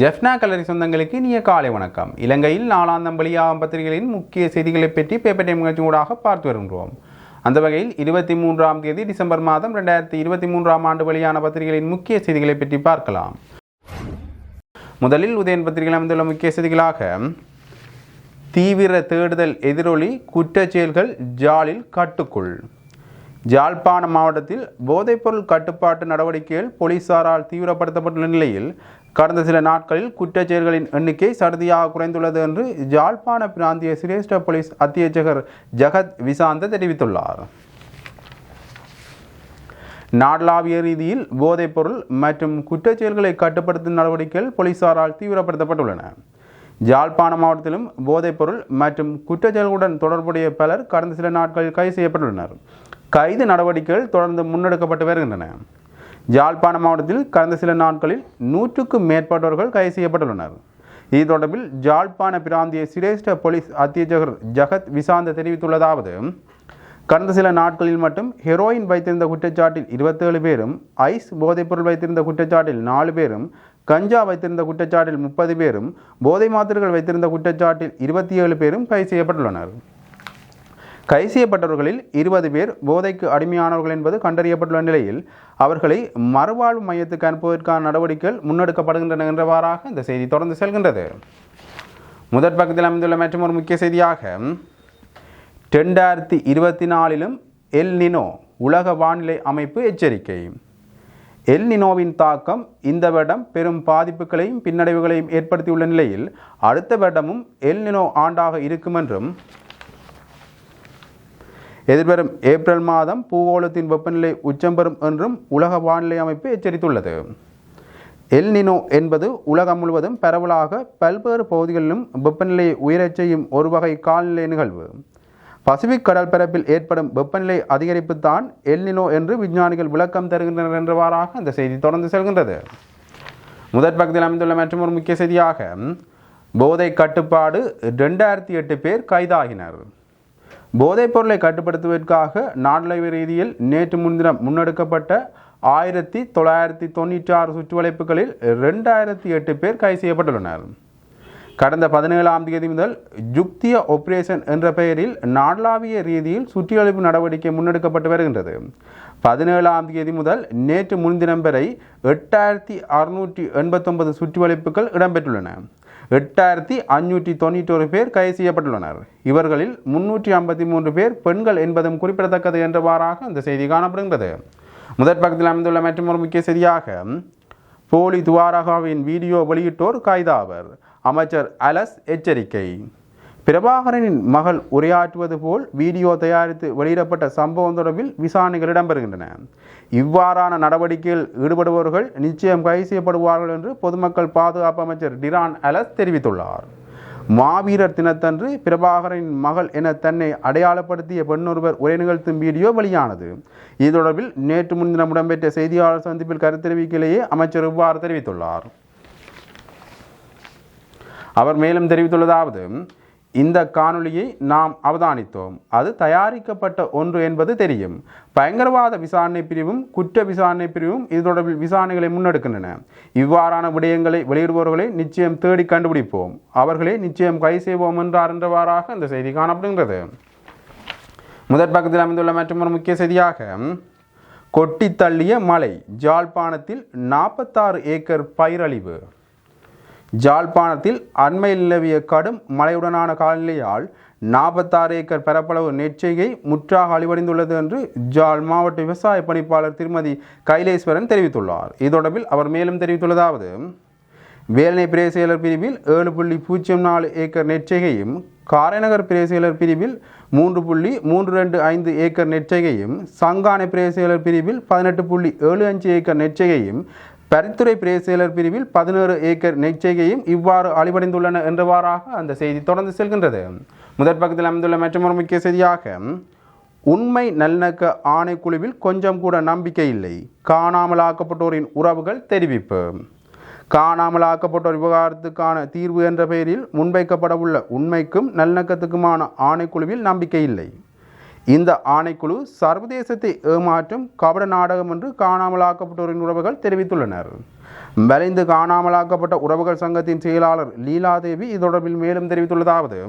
ஜெஃப்னா கலரி சொந்தங்களுக்கு இனிய காலை வணக்கம். இலங்கையில் நாலாம் வெளியாகும் பத்திரிகைகளின் முக்கிய செய்திகளை பற்றி பேப்பர் டைம் நிகழ்ச்சி ஊடாக பார்த்து வருகின்றோம். அந்த வகையில் இருபத்தி மூன்றாம் தேதி டிசம்பர் மாதம் ரெண்டாயிரத்தி இருபத்தி மூன்றாம் ஆண்டு வெளியான பத்திரிகைகளின் முக்கிய செய்திகளை பற்றி பார்க்கலாம். முதலில் உதயன் பத்திரிகையில் அமைந்துள்ள முக்கிய செய்திகளாக தீவிர தேடுதல் எதிரொலி குற்றச்செயல்கள் ஜாலில் கட்டுக்குள். ஜாழ்ப்பாண மாவட்டத்தில் போதைப்பொருள் கட்டுப்பாட்டு நடவடிக்கைகள் போலீசாரால் தீவிரப்படுத்தப்பட்டுள்ள நிலையில் கடந்த சில நாட்களில் குற்றச் செயல்களின் எண்ணிக்கை சடுதியாக குறைந்துள்ளது என்று ஜாழ்ப்பாண பிராந்திய சிரேஷ்ட போலீஸ் அத்தியட்சகர் ஜகத் விசாந்த தெரிவித்துள்ளார். நாடளாவிய ரீதியில் போதைப்பொருள் மற்றும் குற்றச் செயல்களை கட்டுப்படுத்தும் நடவடிக்கைகள் போலீசாரால் தீவிரப்படுத்தப்பட்டுள்ளன. ஜாழ்ப்பாண மாவட்டத்திலும் போதைப்பொருள் மற்றும் குற்றச் செயல்களுடன் தொடர்புடைய பலர் கடந்த சில நாட்களில் கைது செய்யப்பட்டுள்ளனர். கைது நடவடிக்கைகள் தொடர்ந்து முன்னெடுக்கப்பட்டு வருகின்றன. ஜாழ்ப்பாண மாவட்டத்தில் கடந்த சில நாட்களில் நூற்றுக்கும் மேற்பட்டவர்கள் கைது செய்யப்பட்டுள்ளனர். இது தொடர்பில் ஜாழ்ப்பாண பிராந்திய சிரேஷ்ட போலீஸ் அத்தியட்சகர் ஜகத் விசாந்த தெரிவித்துள்ளதாவது கடந்த சில நாட்களில் மட்டும் ஹெரோயின் வைத்திருந்த குற்றச்சாட்டில் இருபத்தேழு பேரும் ஐஸ் போதைப்பொருள் வைத்திருந்த குற்றச்சாட்டில் நாலு பேரும் கஞ்சா வைத்திருந்த குற்றச்சாட்டில் முப்பது பேரும் போதை மாத்திரைகள் வைத்திருந்த குற்றச்சாட்டில் இருபத்தி ஏழு பேரும் கைது செய்யப்பட்டுள்ளனர். கைசியப்பட்டவர்களில் இருபது பேர் போதைக்கு அடிமையானவர்கள் என்பது கண்டறியப்பட்டுள்ள நிலையில் அவர்களை மறுவாழ்வு மையத்துக்கு அனுப்புவதற்கான நடவடிக்கைகள் முன்னெடுக்கப்படுகின்றன என்றவாறாக இந்த செய்தி தொடர்ந்து செல்கின்றது. முதற் பக்கத்தில் அமைந்துள்ள மற்றும் ஒரு முக்கிய செய்தியாக ரெண்டாயிரத்தி இருபத்தி நாலிலும் எல் நினோ உலக வானிலை அமைப்பு எச்சரிக்கை. எல் நினோவின் தாக்கம் இந்த வருடம் பெரும் பாதிப்புகளையும் பின்னடைவுகளையும் ஏற்படுத்தியுள்ள நிலையில் அடுத்த வருடமும் எல் நினோ ஆண்டாக இருக்கும் என்றும் எதிர்வரும் ஏப்ரல் மாதம் பூகோளத்தின் வெப்பநிலை உச்சம் பெறும் என்றும் உலக வானிலை அமைப்பு எச்சரித்துள்ளது. எல்நினோ என்பது உலகம் முழுவதும் பரவலாக பல்வேறு பகுதிகளிலும் வெப்பநிலையை உயரச் செய்யும் ஒரு வகை காலநிலை நிகழ்வு. பசிபிக் கடல் பரப்பில் ஏற்படும் வெப்பநிலை அதிகரிப்பு தான் எல்நினோ என்று விஞ்ஞானிகள் விளக்கம் தருகின்றனர் என்றவாறாக அந்த செய்தி தொடர்ந்து செல்கின்றது. முதற் பகுதியில் அமைந்துள்ள மற்றும் ஒரு முக்கிய செய்தியாக போதை கட்டுப்பாடு ரெண்டாயிரத்தி எட்டு பேர் கைதாகினர். போதைப் பொருளை கட்டுப்படுத்துவதற்காக நாடளவு ரீதியில் நேற்று முன்தினம் முன்னெடுக்கப்பட்ட ஆயிரத்தி தொள்ளாயிரத்தி தொண்ணூற்றி ஆறு சுற்றுவளைப்புகளில் ரெண்டாயிரத்தி எட்டு பேர் கைது செய்யப்பட்டுள்ளனர். கடந்த பதினேழாம் தேதி முதல் ஜுக்திய ஆபரேஷன் என்ற பெயரில் நாடளாவிய ரீதியில் சுற்றியளிப்பு நடவடிக்கை முன்னெடுக்கப்பட்டு வருகின்றது. பதினேழாம் தேதி முதல் நேற்று முன்தினம் வரை எட்டாயிரத்தி அறுநூற்றி எண்பத்தொன்பது சுற்றிவளைப்புகள் இடம்பெற்றுள்ளன. எட்டாயிரத்தி அஞ்சூற்றி தொண்ணூற்றொரு பேர் கைது செய்யப்பட்டுள்ளனர். இவர்களில் முன்னூற்றி ஐம்பத்தி மூன்று பேர் பெண்கள் என்பதும் குறிப்பிடத்தக்கது என்றவாறாக இந்த செய்தி காணப்படுகின்றது. முதற் பக்கத்தில் அமைந்துள்ள மற்றும் ஒரு முக்கிய செய்தியாக போலி துவாரகாவின் வீடியோ வெளியிட்டோர் கைதாவர். அமைச்சர் அலஸ் எச்சரிக்கை. பிரபாகரனின் மகள் உரையாற்றுவது போல் வீடியோ தயாரித்து வெளியிடப்பட்ட சம்பவம் தொடர்பில் விசாரணைகள் இடம்பெறுகின்றன. இவ்வாறான நடவடிக்கையில் ஈடுபடுபவர்கள் நிச்சயம் கைது செய்யப்படுவார்கள் என்று பொதுமக்கள் பாதுகாப்பு அமைச்சர் டிரான் அலஸ் தெரிவித்துள்ளார். மாவீரர் தினத்தன்று பிரபாகரனின் மகள் என தன்னை அடையாளப்படுத்திய பெண்ணொருவர் உரை நிகழ்த்தும் வீடியோ வெளியானது. இது தொடர்பில் நேற்று முன்தினம் இடம்பெற்ற செய்தியாளர் சந்திப்பில் கருத்தெரிவிக்கையிலேயே அமைச்சர் இவ்வாறு தெரிவித்துள்ளார். அவர் மேலும் தெரிவித்துள்ளதாவது இந்த காணொளியை நாம் அவதானித்தோம். அது தயாரிக்கப்பட்ட ஒன்று என்பது தெரியும். பயங்கரவாத விசாரணை பிரிவும் குற்ற விசாரணை பிரிவும் இது தொடர்பில் விசாரணைகளை முன்னெடுக்கின்றன. இவ்வாறான விடயங்களை வெளியிடுபவர்களை நிச்சயம் தேடி கண்டுபிடிப்போம். அவர்களை நிச்சயம் கை செய்வோம் என்றார் என்றவாறாக இந்த செய்தி காணப்படுகின்றது. முதற் பக்கத்தில் அமைந்துள்ள மற்றொரு முக்கிய செய்தியாக கொட்டி தள்ளிய மழை ஜாழ்ப்பாணத்தில் நாற்பத்தாறு ஏக்கர் பயிரழிவு. ஜாழ்ப்பாணத்தில் அண்மையில் நிலவிய கடும் மழையுடனான காலநிலையால் நாற்பத்தாறு ஏக்கர் பரப்பளவு நெற்செய்கை முற்றாக அழிவடைந்துள்ளது என்று ஜாழ் மாவட்ட விவசாய பணிப்பாளர் திருமதி கைலேஸ்வரன் தெரிவித்துள்ளார். இது தொடர்பில் அவர் மேலும் தெரிவித்துள்ளதாவது வேலனை பிரேசியலர் பிரிவில் ஏழு புள்ளி பூஜ்ஜியம் நாலு ஏக்கர் நெற்செய்கையும் காரைநகர் பிரேசியலர் பிரிவில் மூன்று புள்ளி மூன்று ரெண்டு ஐந்து ஏக்கர் நெற்செய்கையும் சங்கானை பிரேசியலர் பிரிவில் பதினெட்டு புள்ளி ஏழு அஞ்சு ஏக்கர் நெற்செய்கையும் பரித்துறை பிரேசியலர் பிரிவில் பதினோரு ஏக்கர் நெற்செய்கையும் இவ்வாறு அழிவடைந்துள்ளன என்றவாறாக அந்த செய்தி தொடர்ந்து செல்கின்றது. முதற் பக்கத்தில் அமைந்துள்ள மற்றொரு முக்கிய செய்தியாக உண்மை நல்லிணக்க ஆணைக்குழுவில் கொஞ்சம் கூட நம்பிக்கை இல்லை. காணாமலாக்கப்பட்டோரின் உறவுகள் தெரிவிப்பு. காணாமலாக்கப்பட்டோர் விவகாரத்துக்கான தீர்வு என்ற பெயரில் முன்வைக்கப்படவுள்ள உண்மைக்கும் நல்லிணக்கத்துக்குமான ஆணைக்குழுவில் நம்பிக்கை இல்லை. இந்த ஆணைக்குழு சர்வதேசத்தை ஏமாற்றும் கபட நாடகம் என்று காணாமலாக்கப்பட்டோரின் உறவுகள் தெரிவித்துள்ளனர். வலைந்து காணாமலாக்கப்பட்ட உறவுகள் சங்கத்தின் செயலாளர் லீலாதேவி இது தொடர்பில் மேலும் தெரிவித்துள்ளதாவது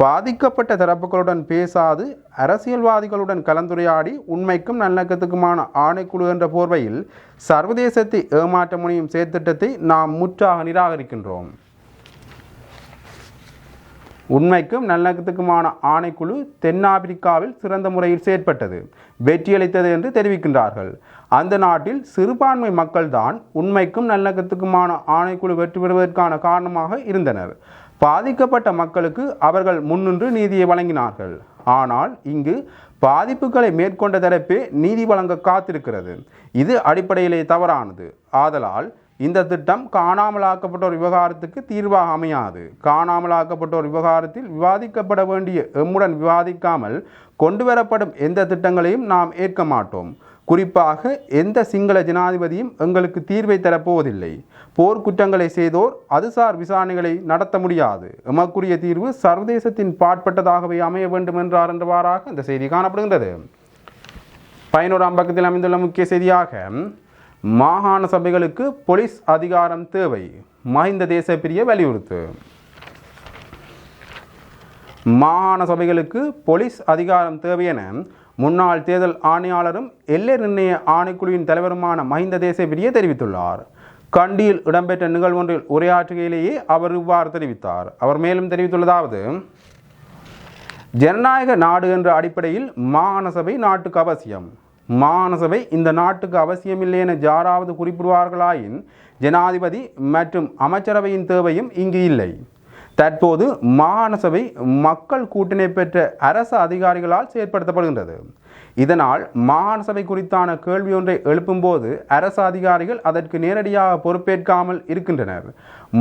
பாதிக்கப்பட்ட தரப்புகளுடன் பேசாது அரசியல்வாதிகளுடன் கலந்துரையாடி உண்மைக்கும் நல்லக்கத்துக்குமான ஆணைக்குழு என்ற போர்வையில் சர்வதேசத்தை ஏமாற்ற முனையும் செயற்திட்டத்தை நாம் முற்றாக நிராகரிக்கின்றோம். உண்மைக்கும் நல்லக்கத்துக்குமான ஆணைக்குழு தென்னாப்பிரிக்காவில் சிறந்த முறையில் செயற்பட்டது. வெற்றியளித்தது என்று தெரிவிக்கின்றார்கள். அந்த நாட்டில் சிறுபான்மை மக்கள்தான் உண்மைக்கும் நல்லக்கத்துக்குமான ஆணைக்குழு வெற்றி பெறுவதற்கான காரணமாக இருந்தனர். பாதிக்கப்பட்ட மக்களுக்கு அவர்கள் முன்னின்று நீதியை வழங்கினார்கள். ஆனால் இங்கு பாதிப்புகளை மேற்கொண்ட தரப்பே நீதி வழங்க காத்திருக்கிறது. இது அடிப்படையிலே தவறானது. ஆதலால் இந்த திட்டம் காணாமலாக்கப்பட்டோர் விவகாரத்துக்கு தீர்வாக அமையாது. காணாமலாக்கப்பட்டோர் விவகாரத்தில் விவாதிக்கப்பட வேண்டிய எம்முடன் விவாதிக்காமல் கொண்டுவரப்படும் எந்த திட்டங்களையும் நாம் ஏற்க மாட்டோம். குறிப்பாக எந்த சிங்கள ஜனாதிபதியும் எங்களுக்கு தீர்வை தரப்போவதில்லை. போர்க்குற்றங்களை செய்தோர் அதுசார் விசாரணைகளை நடத்த முடியாது. எமக்குரிய தீர்வு சர்வதேசத்தின் பாட்பட்டதாகவே அமைய வேண்டும் என்றார் என்றவாறாக இந்த செய்தி காணப்படுகின்றது. பதினோராம் பக்கத்தில் அமைந்துள்ள முக்கிய செய்தியாக மாகாண சபைகளுக்கு போலீஸ் அதிகாரம் தேவை. மஹிந்த தேசப்பிரிய வலியுறுத்து. மாகாண சபைகளுக்கு போலீஸ் அதிகாரம் தேவை என முன்னாள் தேர்தல் ஆணையாளரும் எல்லை நிர்ணய ஆணைக்குழுவின் தலைவருமான மஹிந்த தேசப்பிரிய தெரிவித்துள்ளார். கண்டியில் இடம்பெற்ற நிகழ்வொன்றில் உரையாற்றுகையிலேயே அவர் இவ்வாறு தெரிவித்தார். அவர் மேலும் தெரிவித்துள்ளதாவது ஜனநாயக நாடு என்ற அடிப்படையில் மாகாண சபை நாட்டுக்கு அவசியம். மானசபை இந்த நாட்டுக்கு அவசியமில்லை என யாராவது குறிப்பிடுவார்களாயின் ஜனாதிபதி மற்றும் அமைச்சரவையின் தேவையும் இங்கு இல்லை. தற்போது மாகாணசபை மக்கள் கூட்டணி பெற்ற அரசு அதிகாரிகளால் செயற்படுத்தப்படுகின்றது. இதனால் மாகாண சபை குறித்தான கேள்வி ஒன்றை எழுப்பும்போது அரசு அதிகாரிகள் அதற்கு நேரடியாக பொறுப்பேற்காமல் இருக்கின்றனர்.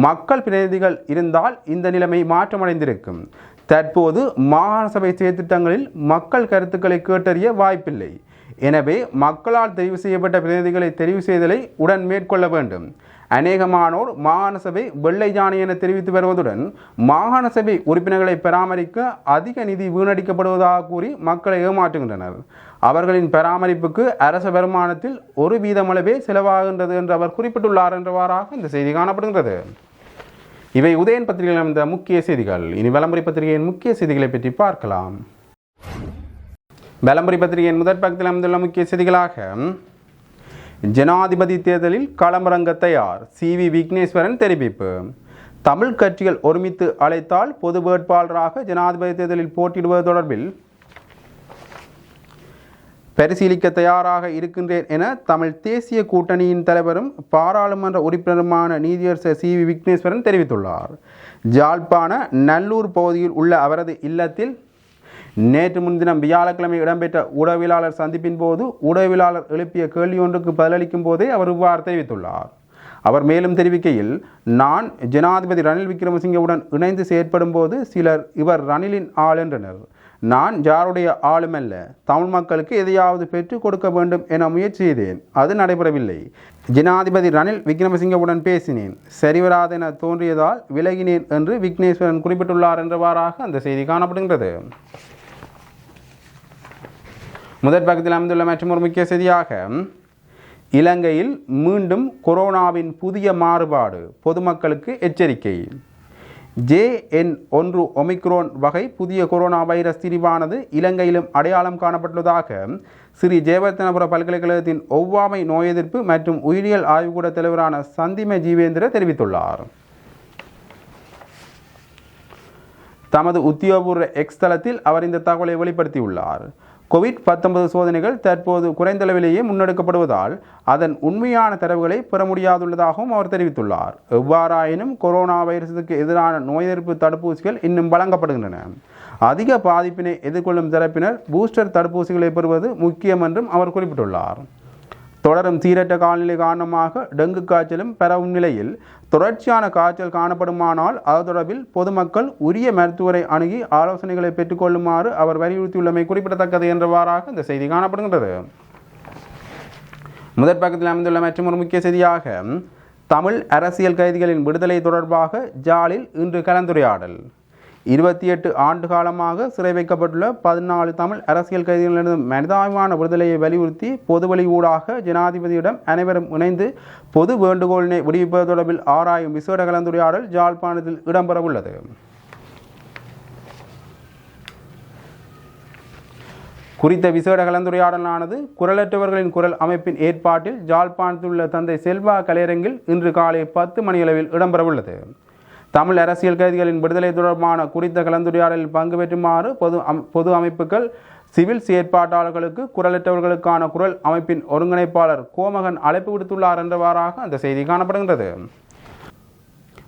மக்கள் பிரதிநிதிகள் இருந்தால் இந்த நிலைமை மாற்றமடைந்திருக்கும். தற்போது மாகாண சபை செயற்திட்டங்களில் மக்கள் கருத்துக்களை கேட்டறிய வாய்ப்பில்லை. எனவே மக்களால் தெரிவு செய்யப்பட்ட பிரதிநிதிகளை தெரிவு செய்தலை உடன் மேற்கொள்ள வேண்டும். அநேகமானோர் மாகாண சபை வெள்ளை ஜானி என தெரிவித்து வருவதுடன் மாகாண சபை உறுப்பினர்களை பராமரிக்க அதிக நிதி வீணடிக்கப்படுவதாக கூறி மக்களை ஏமாற்றுகின்றனர். அவர்களின் பராமரிப்புக்கு அரச வருமானத்தில் ஒரு வீதமளவே செலவாகின்றது என்று அவர் குறிப்பிட்டுள்ளார் என்றவாறாக இந்த செய்தி காணப்படுகின்றது. இவை உதயன் பத்திரிகையில் அமைந்த முக்கிய செய்திகள். இனி விளம்பரி பத்திரிகையின் முக்கிய செய்திகளை பற்றி பார்க்கலாம். விளம்பரி பத்திரிகையின் முதற் பக்கத்தில் அமைந்துள்ள முக்கிய செய்திகளாக ஜனாதிபதி தேர்தலில் களமிறங்க தயார் சி வி விக்னேஸ்வரன் தெரிவிப்பு. தமிழ் கட்சிகள் ஒருமித்து அழைத்தால் பொது வேட்பாளராக ஜனாதிபதி தேர்தலில் போட்டியிடுவது தொடர்பில் பரிசீலிக்க தயாராக இருக்கின்றேன் என தமிழ் தேசிய கூட்டணியின் தலைவரும் பாராளுமன்ற உறுப்பினருமான நீதியரசர் சி வி விக்னேஸ்வரன் தெரிவித்துள்ளார். ஜாழ்ப்பாண நல்லூர் பகுதியில் உள்ள அவரது இல்லத்தில் நேற்று முன்தினம் வியாழக்கிழமை இடம்பெற்ற ஊடகவியலாளர் சந்திப்பின் போது உடவியலாளர் எழுப்பிய கேள்வி ஒன்றுக்கு பதிலளிக்கும் போதே அவர் இவ்வாறு தெரிவித்துள்ளார். அவர் மேலும் தெரிவிக்கையில் நான் ஜனாதிபதி ரணில் விக்ரமசிங்கவுடன் இணைந்து செயற்படும் போது சிலர் இவர் ரணிலின் ஆள் என்றனர். நான் யாருடைய ஆளுமல்ல தமிழ் மக்களுக்கு எதையாவது பெற்றுக் கொடுக்க வேண்டும் என முயற்சி செய்தேன். அது நடைபெறவில்லை. ஜனாதிபதி ரணில் விக்ரமசிங்கவுடன் பேசினேன். சரிவராது என தோன்றியதால் விலகினேன் என்று விக்னேஸ்வரன் குறிப்பிட்டுள்ளார் என்றவாறாக அந்த செய்தி காணப்படுகின்றது. முதற் பக்கத்தில் அமைந்துள்ள மற்றும் ஒரு முக்கிய செய்தியாக இலங்கையில் மீண்டும் கொரோனாவின் புதிய மாறுபாடு பொதுமக்களுக்கு எச்சரிக்கை. ஜே என் ஒன்று ஒமிக்ரோன் வகை புதிய கொரோனா வைரஸ் திரிவானது இலங்கையிலும் அடையாளம் காணப்பட்டுள்ளதாக ஸ்ரீ ஜெயவர்த்தனபுர பல்கலைக்கழகத்தின் ஒவ்வாமை நோய் எதிர்ப்பு மற்றும் உயிரியல் ஆய்வுக்கூட தலைவரான சந்திம ஜீவேந்திர தெரிவித்துள்ளார். தமது உத்தியோகபூர்வ எக்ஸ் தளத்தில் அவர் இந்த தகவலை வெளிப்படுத்தியுள்ளார். கோவிட் பத்தொன்பது சோதனைகள் தற்போது குறைந்தளவிலேயே முன்னெடுக்கப்படுவதால் அதன் உண்மையான தரவுகளை பெற முடியாதுள்ளதாகவும் அவர் தெரிவித்துள்ளார். எவ்வாறாயினும் கொரோனா வைரஸுக்கு எதிரான நோய் எதிர்ப்பு தடுப்பூசிகள் இன்னும் வழங்கப்படுகின்றன. அதிக பாதிப்பினை எதிர்கொள்ளும் தரப்பினர் பூஸ்டர் தடுப்பூசிகளை பெறுவது முக்கியம் என்றும் அவர் குறிப்பிட்டுள்ளார். தொடரும் சீரற்ற காலநிலை காரணமாக டெங்கு காய்ச்சலும் பரவும் நிலையில் தொடர்ச்சியான காய்ச்சல் காணப்படுமானால் அது தொடர்பில் பொதுமக்கள் உரிய மருத்துவரை அணுகி ஆலோசனைகளை பெற்றுக்கொள்ளுமாறு அவர் வலியுறுத்தியுள்ளமை குறிப்பிடத்தக்கது என்றவாறாக இந்த செய்தி காணப்படுகின்றது. முதற் பக்கத்தில் அமைந்துள்ள மற்றொரு முக்கிய செய்தியாக தமிழ் அரசியல் கைதிகளின் விடுதலை தொடர்பாக ஜாலில் இன்று கலந்துரையாடல். இருபத்தி எட்டு ஆண்டு காலமாக சிறை வைக்கப்பட்டுள்ள பதினாலு தமிழ் அரசியல் கைதிகளிடம் மனிதாபிமான விடுதலையை வலியுறுத்தி பொதுவழி ஊடாக ஜனாதிபதியிடம் அனைவரும் இணைந்து பொது வேண்டுகோளினை விடுவிப்பது தொடர்பில் ஆராயும் விசேட கலந்துரையாடல் ஜாழ்ப்பாணத்தில் இடம்பெறவுள்ளது. குறித்த விசேட கலந்துரையாடலானது குரலற்றவர்களின் குரல் அமைப்பின் ஏற்பாட்டில் ஜாழ்ப்பாணத்தில் உள்ள தந்தை செல்வா கலையரங்கில் இன்று காலை பத்து மணியளவில் இடம்பெறவுள்ளது. தமிழ் அரசியல் கைதிகளின் விடுதலை தொடர்பான குறித்த கலந்துரையாடலில் பங்கு பெற்றுமாறு பொது அம் பொது அமைப்புகள் சிவில் செயற்பாட்டாளர்களுக்கு குரலற்றவர்களுக்கான குரல் அமைப்பின் ஒருங்கிணைப்பாளர் கோமகன் அழைப்பு விடுத்துள்ளார் என்றவாறாக அந்த செய்தி காணப்படுகின்றது.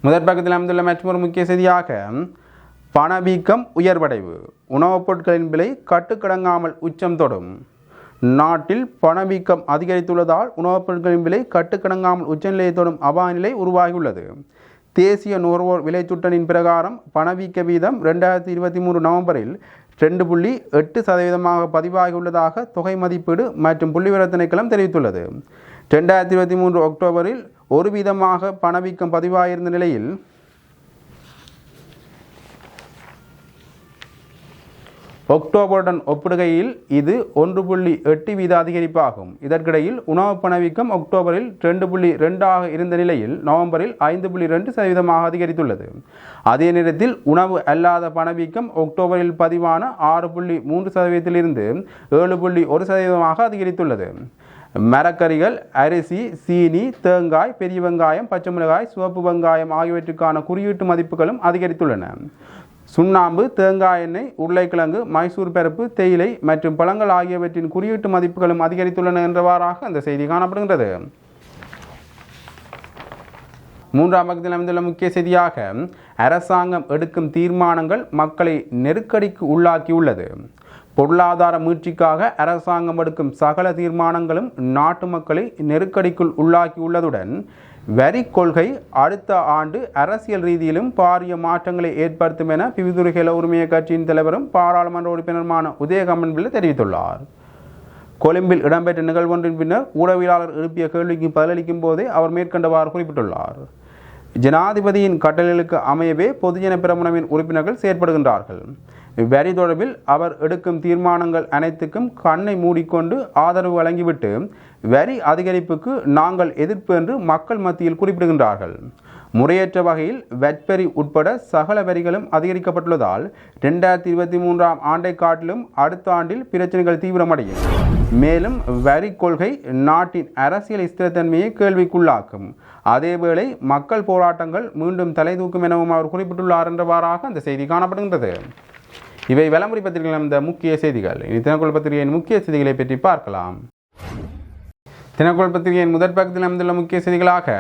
முதற் பக்கத்தில் அமைந்துள்ள மற்றொரு முக்கிய செய்தியாக பணவீக்கம் உயர்வடைவு. உணவுப் பொருட்களின் விலை கட்டுக்கடங்காமல் உச்சம் தொடும். நாட்டில் பணவீக்கம் அதிகரித்துள்ளதால் உணவுப் பொருட்களின் விலை கட்டுக்கடங்காமல் உச்சநிலையை தொடும் அபாய நிலை உருவாகியுள்ளது. தேசிய நுகர்வோர் விலைச்சுட்டனின் பிரகாரம் பணவீக்க வீதம் ரெண்டாயிரத்தி இருபத்தி மூன்று நவம்பரில் ரெண்டு புள்ளி எட்டு சதவீதமாக பதிவாகியுள்ளதாக தொகை மதிப்பீடு மற்றும் புள்ளிவிவர திணைக்களம் தெரிவித்துள்ளது. ரெண்டாயிரத்தி இருபத்தி மூன்று அக்டோபரில் ஒரு வீதமாக பணவீக்கம் பதிவாகியிருந்த நிலையில் அக்டோபருடன் ஒப்பிடுகையில் இது ஒன்று புள்ளி எட்டு வீத அதிகரிப்பாகும். இதற்கிடையில் உணவு பணவீக்கம் அக்டோபரில் ரெண்டு புள்ளி ரெண்டாக இருந்த நிலையில் நவம்பரில் ஐந்து புள்ளி ரெண்டு சதவீதமாக அதிகரித்துள்ளது. அதே நேரத்தில் உணவு அல்லாத பணவீக்கம் அக்டோபரில் பதிவான ஆறு புள்ளி மூன்று சதவீதத்திலிருந்து ஏழு புள்ளி ஒரு சதவீதமாக அதிகரித்துள்ளது. மரக்கறிகள் அரிசி சீனி தேங்காய் பெரிய வெங்காயம் பச்சை மிளகாய் சிவப்பு வெங்காயம் ஆகியவற்றுக்கான குறியீட்டு மதிப்புகளும் அதிகரித்துள்ளன. சுண்ணாம்பு தேங்காய் எண்ணெய் உருளைக்கிழங்கு மைசூர் பருப்பு தேயிலை மற்றும் பழங்கள் ஆகியவற்றின் குறியீட்டு மதிப்புகளும் அதிகரித்துள்ளன என்றவாறாக அந்த செய்தி காணப்படுகின்றது. மூன்றாம் பகுதியில் அமைந்துள்ள முக்கிய செய்தியாக அரசாங்கம் எடுக்கும் தீர்மானங்கள் மக்களை நெருக்கடிக்கு உள்ளாக்கியுள்ளது. பொருளாதார மீட்சிக்காக அரசாங்கம் எடுக்கும் சகல தீர்மானங்களும் நாட்டு மக்களை நெருக்கடிக்குள் உள்ளாக்கியுள்ளதுடன் வரி கொள்கை அடுத்த ஆண்டு அரசியல் ரீதியிலும் பாரிய மாற்றங்களை ஏற்படுத்தும் என பிவிதுரைகள உரிமைய கட்சியின் தலைவரும் பாராளுமன்ற உறுப்பினருமான உதயகமன் பிள்ளை தெரிவித்துள்ளார். கொழும்பில் இடம்பெற்ற நிகழ்வொன்றின் பின்னர் ஊடகவியலாளர் எழுப்பிய கேள்விக்கு பதிலளிக்கும் போதே அவர் மேற்கண்டவாறு குறிப்பிட்டுள்ளார். ஜனாதிபதியின் கட்டளைகளுக்கு அமையவே பொதுஜன பிரமுனவின் உறுப்பினர்கள் செயற்படுகின்றார்கள். வரி தொடர்பில் அவர் எடுக்கும் தீர்மானங்கள் அனைத்துக்கும் கண்ணை மூடிக்கொண்டு ஆதரவு வழங்கிவிட்டு வரி அதிகரிப்புக்கு நாங்கள் எதிர்ப்பு என்று மக்கள் மத்தியில் குறிப்பிடுகின்றார்கள். முறையற்ற வகையில் வெட்பெரி உட்பட சகல வரிகளும் அதிகரிக்கப்பட்டுள்ளதால் ரெண்டாயிரத்தி இருபத்தி மூன்றாம் ஆண்டை காட்டிலும் அடுத்த ஆண்டில் பிரச்சனைகள் தீவிரமடையும். மேலும் வரி கொள்கை நாட்டின் அரசியல் ஸ்திரத்தன்மையை கேள்விக்குள்ளாக்கும். அதேவேளை மக்கள் போராட்டங்கள் மீண்டும் தலை தூக்கும் எனவும் அவர் குறிப்பிட்டுள்ளார் என்றவாறாக அந்த செய்தி காணப்படுகின்றது. இவை விளம்பரி பத்திரிகையில் இந்த முக்கிய செய்திகள். இனி தினக்குள் பத்திரிகையின் முக்கிய செய்திகளை பற்றி பார்க்கலாம். தினக்குள் பத்திரிகையின் முதற் பக்கத்தில் அமைந்துள்ள முக்கிய செய்திகளாக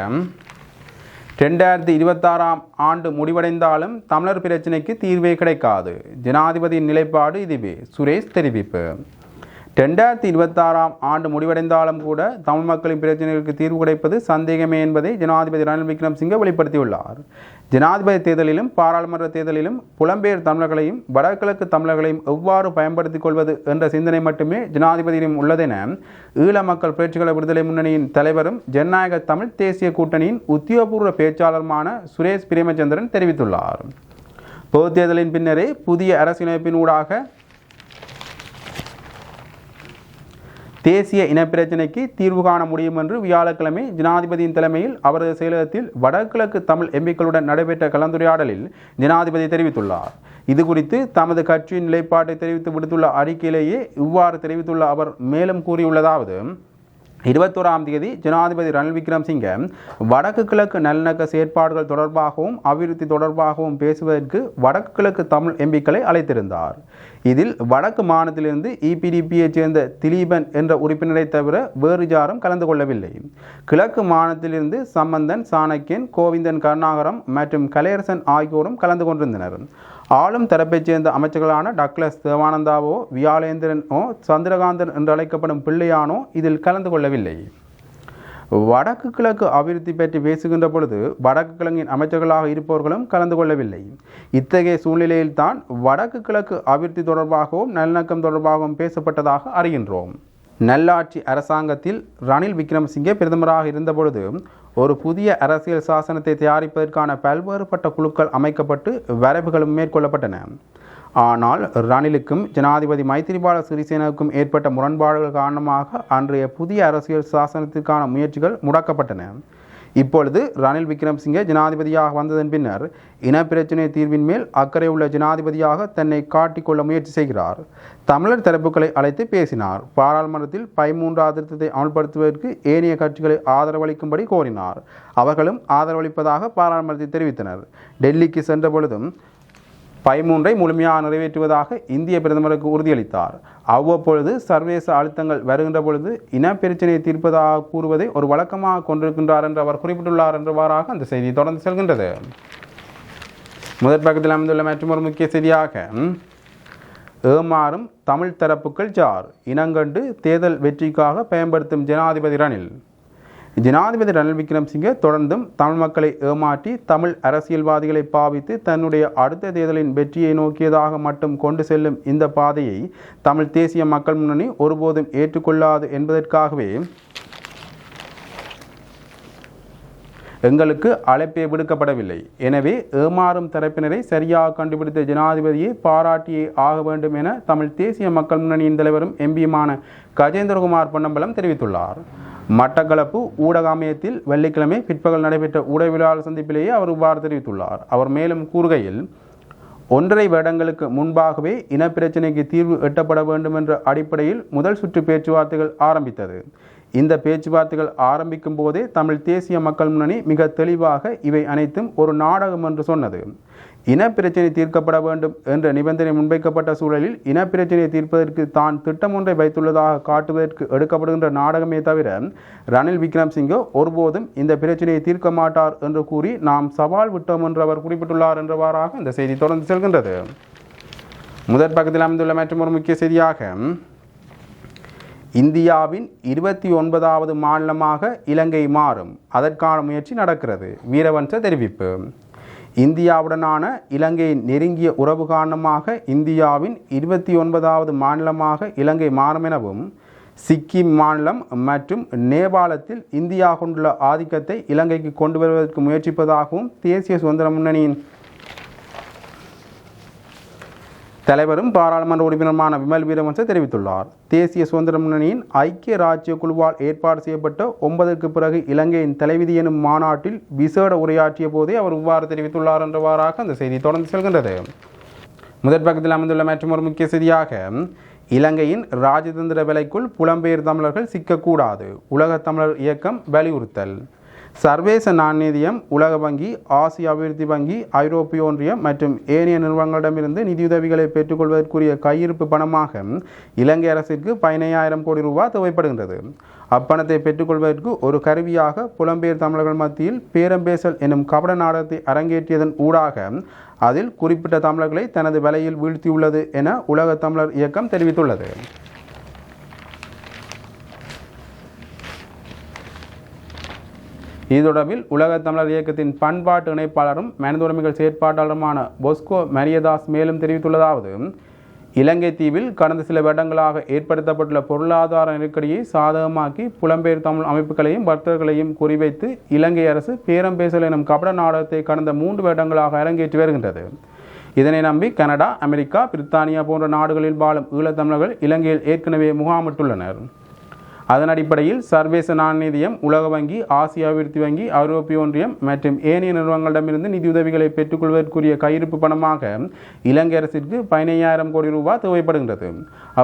ரெண்டாயிரத்தி இருபத்தாறாம் ஆண்டு முடிவடைந்தாலும் தமிழர் பிரச்சினைக்கு தீர்வே கிடைக்காது. ஜனாதிபதியின் நிலைப்பாடு இதுவே. சுரேஷ் தெரிவிப்பு. ரெண்டாயிரத்தி இருபத்தாறாம் ஆண்டு முடிவடைந்தாலும் கூட தமிழ் மக்களின் பிரச்சனைகளுக்கு தீர்வு கிடைப்பது சந்தேகமே என்பதை ஜனாதிபதி ரணில் விக்ரம்சிங்கே வெளிப்படுத்தியுள்ளார். ஜனாதிபதி தேர்தலிலும் பாராளுமன்ற தேர்தலிலும் புலம்பெயர் தமிழர்களையும் வடகிழக்கு தமிழர்களையும் எவ்வாறு பயன்படுத்திக் கொள்வது என்ற சிந்தனை மட்டுமே ஜனாதிபதியிடம் உள்ளதென ஈழ மக்கள் புரட்சிகள விடுதலை முன்னணியின் தலைவரும் ஜனநாயக தமிழ் தேசிய கூட்டணியின் உத்தியோகபூர்வ பேச்சாளருமான சுரேஷ் பிரேமச்சந்திரன் தெரிவித்துள்ளார். பொது தேர்தலின் பின்னரே புதிய அரசியலமைப்பின் ஊடாக தேசிய இனப்பிரச்சினைக்கு தீர்வு காண முடியும் என்று வியாழக்கிழமை ஜனாதிபதியின் தலைமையில் அவரது செயலகத்தில் வடகிழக்கு தமிழ் எம்பிக்களுடன் நடைபெற்ற கலந்துரையாடலில் ஜனாதிபதி தெரிவித்துள்ளார். இது குறித்து தமது கட்சியின் நிலைப்பாட்டை தெரிவித்து விடுத்துள்ள அறிக்கையிலேயே இவ்வாறு தெரிவித்துள்ள அவர் மேலும் கூறியுள்ளதாவது இருபத்தோராம் தேதி ஜனாதிபதி ரணில் விக்ரம்சிங்க வடக்கு கிழக்கு நல்லிணக்க செயற்பாடுகள் தொடர்பாகவும் அபிவிருத்தி தொடர்பாகவும் பேசுவதற்கு வடக்கு கிழக்கு தமிழ் எம்பிக்களை அழைத்திருந்தார். இதில் வடக்கு மாநிலத்திலிருந்து இபிடிபியைச் சேர்ந்த திலீபன் என்ற உறுப்பினரை தவிர வேறு யாரும் கலந்து கொள்ளவில்லை. கிழக்கு மாநிலத்திலிருந்து சம்பந்தன் சாணக்கியன் கோவிந்தன் கருணாகரம் மற்றும் கலையரசன் ஆகியோரும் கலந்து கொண்டிருந்தனர். ஆளும் தரப்பைச் சேர்ந்த அமைச்சர்களான டக்ளஸ் தேவானந்தாவோ வியாலேந்திரனோ சந்திரகாந்தன் என்று அழைக்கப்படும் பிள்ளையானோ இதில் கலந்து கொள்ளவில்லை. வடக்கு கிழக்கு அபிவிருத்தி பற்றி பேசுகின்ற பொழுது வடக்கு கிழங்கின் அமைச்சர்களாக இருப்பவர்களும் கலந்து கொள்ளவில்லை. இத்தகைய சூழ்நிலையில்தான் வடக்கு கிழக்கு அபிவிருத்தி தொடர்பாகவும் நல்லிணக்கம் தொடர்பாகவும் பேசப்பட்டதாக அறிகின்றோம். நல்லாட்சி அரசாங்கத்தில் ரணில் விக்ரமசிங்கே பிரதமராக இருந்தபொழுது ஒரு புதிய அரசியல் சாசனத்தை தயாரிப்பதற்கான பல்வேறுபட்ட குழுக்கள் அமைக்கப்பட்டு வரைவுகளும் மேற்கொள்ளப்பட்டன. ஆனால் ரணிலுக்கும் ஜனாதிபதி மைத்திரிபால சிறிசேனவுக்கும் ஏற்பட்ட முரண்பாடுகள் காரணமாக அன்றைய புதிய அரசியல் சாசனத்திற்கான முயற்சிகள் முடக்கப்பட்டன. இப்பொழுது ரணில் விக்ரம்சிங்கே ஜனாதிபதியாக வந்ததன் பின்னர் இனப்பிரச்சினை தீர்வின் மேல் அக்கறை உள்ள ஜனாதிபதியாக தன்னை காட்டிக்கொள்ள முயற்சி செய்கிறார். தமிழர் தரப்புகளை அழைத்து பேசினார். பாராளுமன்றத்தில் பதிமூன்றாவது திருத்தத்தை அமல்படுத்துவதற்கு ஏனைய கட்சிகளை ஆதரவளிக்கும்படி கோரினார். அவர்களும் ஆதரவளிப்பதாக பாராளுமன்றத்தில் தெரிவித்தனர். டெல்லிக்கு சென்ற பொழுதும் பதிமூன்றை முழுமையாக நிறைவேற்றுவதாக இந்திய பிரதமருக்கு உறுதியளித்தார். அவ்வப்பொழுது சர்வதேச அழுத்தங்கள் வருகின்ற பொழுது இனப்பிரச்சனையை தீர்ப்பதாக கூறுவதை ஒரு வழக்கமாக கொண்டிருக்கின்றார் என்று அவர் குறிப்பிட்டுள்ளார் என்றவாறாக அந்த செய்தி தொடர்ந்து செல்கின்றது. முதற் பக்கத்தில் அமைந்துள்ள மற்றொரு முக்கிய செய்தியாக ஏமாறும் தமிழ் தரப்புகள் ஜார் இனங்கண்டு தேர்தல் வெற்றிக்காக பயன்படுத்தும் ஜனாதிபதி ரணில். ஜனாதிபதி ரணில் விக்ரம்சிங்கே தொடர்ந்தும் தமிழ் மக்களை ஏமாற்றி தமிழ் அரசியல்வாதிகளை பாவித்து தன்னுடைய அடுத்த தேர்தலின் வெற்றியை நோக்கியதாக மட்டும் கொண்டு செல்லும் இந்த பாதையை தமிழ் தேசிய மக்கள் முன்னணி ஒருபோதும் ஏற்றுக்கொள்ளாது என்பதற்காகவே எங்களுக்கு அழைப்பே விடுக்கப்படவில்லை. எனவே ஏமாறும் தரப்பினரை சரியாக கண்டுபிடித்த ஜனாதிபதியை பாராட்டியே ஆக வேண்டும் என தமிழ் தேசிய மக்கள் முன்னணியின் தலைவரும் எம்பியுமான கஜேந்திரகுமார் பொன்னம்பலம் தெரிவித்துள்ளார். மட்டக்களப்பு ஊடகாமயத்தில் வெள்ளிக்கிழமை பிற்பகல் நடைபெற்ற ஊடகவியலாளர் சந்திப்பிலேயே அவர் இவ்வாறு தெரிவித்துள்ளார். அவர் மேலும் கூறுகையில் ஒன்றரை வருடங்களுக்கு முன்பாகவே இனப்பிரச்சினைக்கு தீர்வு எட்டப்பட வேண்டும் என்ற அடிப்படையில் முதல் சுற்று பேச்சுவார்த்தைகள் ஆரம்பித்தது. இந்த பேச்சுவார்த்தைகள் ஆரம்பிக்கும் போதே தமிழ் தேசிய மக்கள் முன்னணி மிக தெளிவாக இவை அனைத்தும் ஒரு நாடகம் என்று சொன்னது. இனப்பிரச்சினை தீர்க்கப்பட வேண்டும் என்ற நிபந்தனை முன்வைக்கப்பட்ட சூழலில் இனப்பிரச்சினையை தீர்ப்பதற்கு தான் திட்டம் ஒன்றை வைத்துள்ளதாக காட்டுவதற்கு எடுக்கப்படுகின்ற நாடகமே தவிர ரணில் விக்ரம்சிங்கோ ஒருபோதும் இந்த பிரச்சனையை தீர்க்க மாட்டார் என்று கூறி நாம் சவால் விட்டோம் என்று அவர் குறிப்பிட்டுள்ளார் என்றவாறாக இந்த செய்தி தொடர்ந்து செல்கின்றது. முதற் பக்கத்தில் அமைந்துள்ள மற்றொரு முக்கிய செய்தியாக இந்தியாவின் இருபத்தி ஒன்பதாவது மாநிலமாக இலங்கை மாறும். அதற்கான முயற்சி நடக்கிறது. வீரவன்ச தெரிவிப்பு. இந்தியாவுடனான இலங்கையின் நெருங்கிய உறவு காரணமாக இந்தியாவின் இருபத்தி ஒன்பதாவது மாநிலமாக இலங்கை மாறும் எனவும் சிக்கிம் மாநிலம் மற்றும் நேபாளத்தில் இந்தியா கொண்டுள்ள ஆதிக்கத்தை இலங்கைக்கு கொண்டு வருவதற்கு முயற்சிப்பதாகவும் தேசிய சுதந்திர முன்னணியின் தலைவரும் பாராளுமன்ற உறுப்பினருமான விமல் வீரவன்ச தெரிவித்துள்ளார். தேசிய சுதந்திர முன்னணியின் ஐக்கிய ராஜ்ய குழுவால் ஏற்பாடு செய்யப்பட்ட ஒன்பதற்கு பிறகு இலங்கையின் தலைவிதி எனும் மாநாட்டில் விசேட உரையாற்றிய போதே அவர் இவ்வாறு தெரிவித்துள்ளார் என்றவாறாக அந்த செய்தி தொடர்ந்து செல்கின்றது. முதற் பக்கத்தில் அமைந்துள்ள மற்றொரு முக்கிய செய்தியாக இலங்கையின் ராஜதந்திர விலைக்குள் புலம்பெயர் தமிழர்கள் சிக்கக்கூடாது. உலகத் தமிழர் இயக்கம் வலியுறுத்தல். சர்வேச நாணயநிதியம் உலக வங்கி ஆசிய அபிவிருத்தி வங்கி ஐரோப்பிய ஒன்றியம் மற்றும் ஏனைய நிறுவனங்களிடமிருந்து நிதியுதவிகளை பெற்றுக்கொள்வதற்குரிய கையிருப்பு பணமாக இலங்கை அரசிற்கு பதினையாயிரம் கோடி ரூபாய் தேவைப்படுகின்றது. அப்பணத்தை பெற்றுக்கொள்வதற்கு ஒரு கருவியாக புலம்பெயர் தமிழர்கள் மத்தியில் பேரம்பேசல் எனும் கபட நாடகத்தை அரங்கேற்றியதன் ஊடாக அதில் குறிப்பிட்ட தமிழர்களை தனது விலையில் வீழ்த்தியுள்ளது என உலக தமிழர் இயக்கம் தெரிவித்துள்ளது. இது தொடர்பில் உலக தமிழர் இயக்கத்தின் பண்பாட்டு இணைப்பாளரும் மனித உரிமைகள் செயற்பாட்டாளருமான பொஸ்கோ மரியதாஸ் மேலும் தெரிவித்துள்ளதாவது இலங்கை தீவில் கடந்த சில வருடங்களாக ஏற்படுத்தப்பட்டுள்ள பொருளாதார நெருக்கடியை சாதகமாக்கி புலம்பெயர் தமிழ் அமைப்புகளையும் வர்த்தகர்களையும் குறிவைத்து இலங்கை அரசு பேரம் பேசல் எனும் கபட நாடகத்தை கடந்த மூன்று வருடங்களாக அரங்கேற்றி வருகின்றது. இதனை நம்பி கனடா அமெரிக்கா பிரித்தானியா போன்ற நாடுகளில் வாழும் ஈழத்தமிழர்கள் இலங்கையில் ஏற்கனவே முகாமிட்டுள்ளனர். அதன் அடிப்படையில் சர்வதேச நாணயம் உலக வங்கி ஆசிய அபிவிருத்தி வங்கி ஐரோப்பிய ஒன்றியம் மற்றும் ஏனைய நிறுவனங்களிடமிருந்து நிதியுதவிகளை பெற்றுக்கொள்வதற்குரிய கையிருப்பு பணமாக இலங்கை அரசிற்கு பதினையாயிரம் கோடி ரூபாய் தேவைப்படுகின்றது.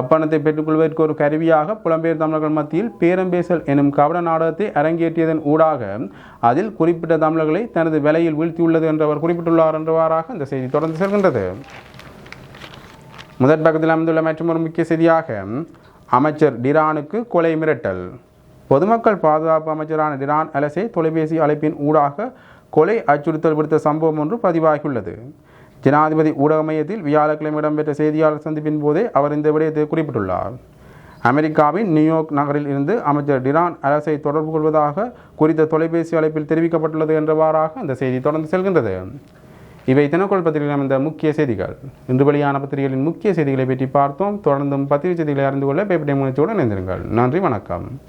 அப்பணத்தை பெற்றுக்கொள்வதற்கு ஒரு கருவியாக புலம்பெயர் தமிழர்கள் மத்தியில் பேரம்பேசல் எனும் கவன நாடகத்தை அரங்கேற்றியதன் ஊடாக அதில் குறிப்பிட்ட தமிழர்களை தனது விலையில் வீழ்த்தியுள்ளது என்றவர் குறிப்பிட்டுள்ளார் என்றவாறாக இந்த செய்தி தொடர்ந்து செல்கின்றது. முதற் பக்கத்தில் அமைந்துள்ள மற்றும் ஒரு முக்கிய செய்தியாக அமைச்சர் டிரானுக்கு கொலை மிரட்டல். பொதுமக்கள் பாதுகாப்பு அமைச்சரான டிரான் அலசே தொலைபேசி அழைப்பின் ஊடாக கொலை அச்சுறுத்தல் விடுத்த சம்பவம் ஒன்று பதிவாகியுள்ளது. ஜனாதிபதி ஊடக மையத்தில் வியாழக்கிழமை இடம்பெற்ற செய்தியாளர் சந்திப்பின் போதே அவர் இந்த விடயத்தை குறிப்பிட்டுள்ளார். அமெரிக்காவின் நியூயார்க் நகரில் இருந்து அமைச்சர் டிரான் அரசை தொடர்பு கொள்வதாக குறித்த தொலைபேசி அழைப்பில் தெரிவிக்கப்பட்டுள்ளது என்றவாறாக அந்த செய்தி தொடர்ந்து செல்கின்றது. இவை தினக்கோள் பத்திரிகையில் அமைந்த முக்கிய செய்திகள். இன்று வெளியான பத்திரிகைகளின் முக்கிய செய்திகளை பற்றி பார்த்தோம். தொடர்ந்தும் பத்திரிகை செய்திகளை அறிந்து கொள்ள பேப்பர் முயற்சியுடன் இணைந்திருங்கள். நன்றி வணக்கம்.